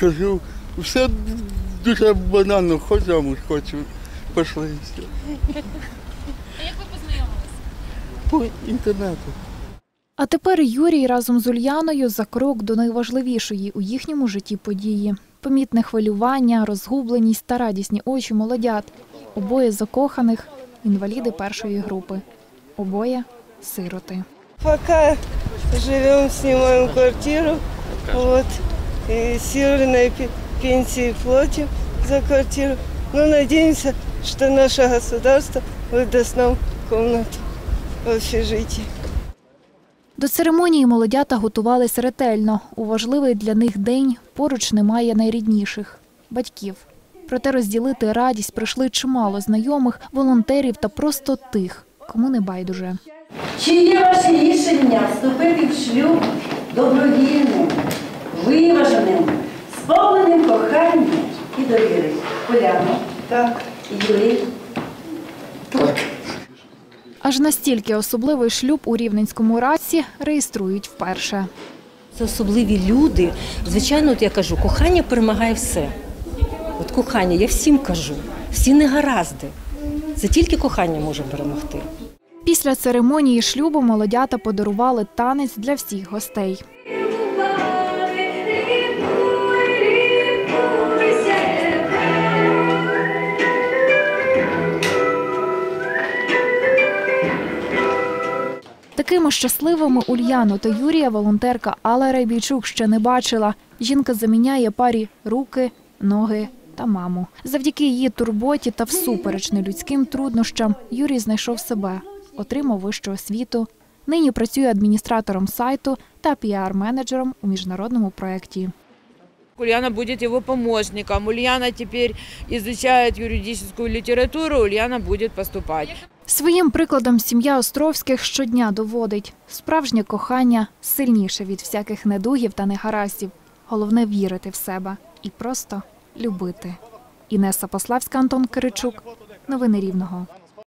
Кажу, все дуже банально, хоч замуж хочу. Пішли. А як ви познайомилися? По інтернету. А тепер Юрій разом з Ульяною за крок до найважливішої у їхньому житті події. Помітне хвилювання, розгубленість та радісні очі молодят. Обоє закоханих інваліди першої групи. Обоє сироти. Пока живем, снимаем квартиру, вот, и северной пе- пенсии платим за квартиру. Но надеемся, что наше государство выдаст нам комнату в общежитии. До церемонії молодята готувались ретельно. У важливий для них день поруч немає найрідніших батьків. Проте розділити радість прийшли чимало знайомих, волонтерів та просто тих, кому не байдуже. Чи є ваше рішення вступити в шлюб добровільним, виваженим, сповненим кохання і довіри? Поляно, Так. Юрій, Аж настільки особливий шлюб у Рівненському раці реєструють вперше. Це особливі люди. Звичайно, от я кажу, кохання перемагає все. От кохання, я всім кажу, всі негаразди. Це тільки кохання може перемогти. Після церемонії шлюбу молодята подарували танець для всіх гостей. Такими щасливими Ульяну та Юрія волонтерка Алла Райбійчук ще не бачила. Жінка заміняє парі руки, ноги та маму. Завдяки її турботі та всупереч нелюдським труднощам Юрій знайшов себе, отримав вищу освіту. Нині працює адміністратором сайту та піар-менеджером у міжнародному проєкті. Ульяна будет его помощником. Ульяна теперь изучает юридическую литературу, Ульяна будет поступать. Своїм прикладом сім'я Островських щодня доводить справжнє кохання сильніше від всяких недугів та негараздів. Головне вірити в себе і просто любити. Інеса Пославська, Антон Киричук. Новини Рівного.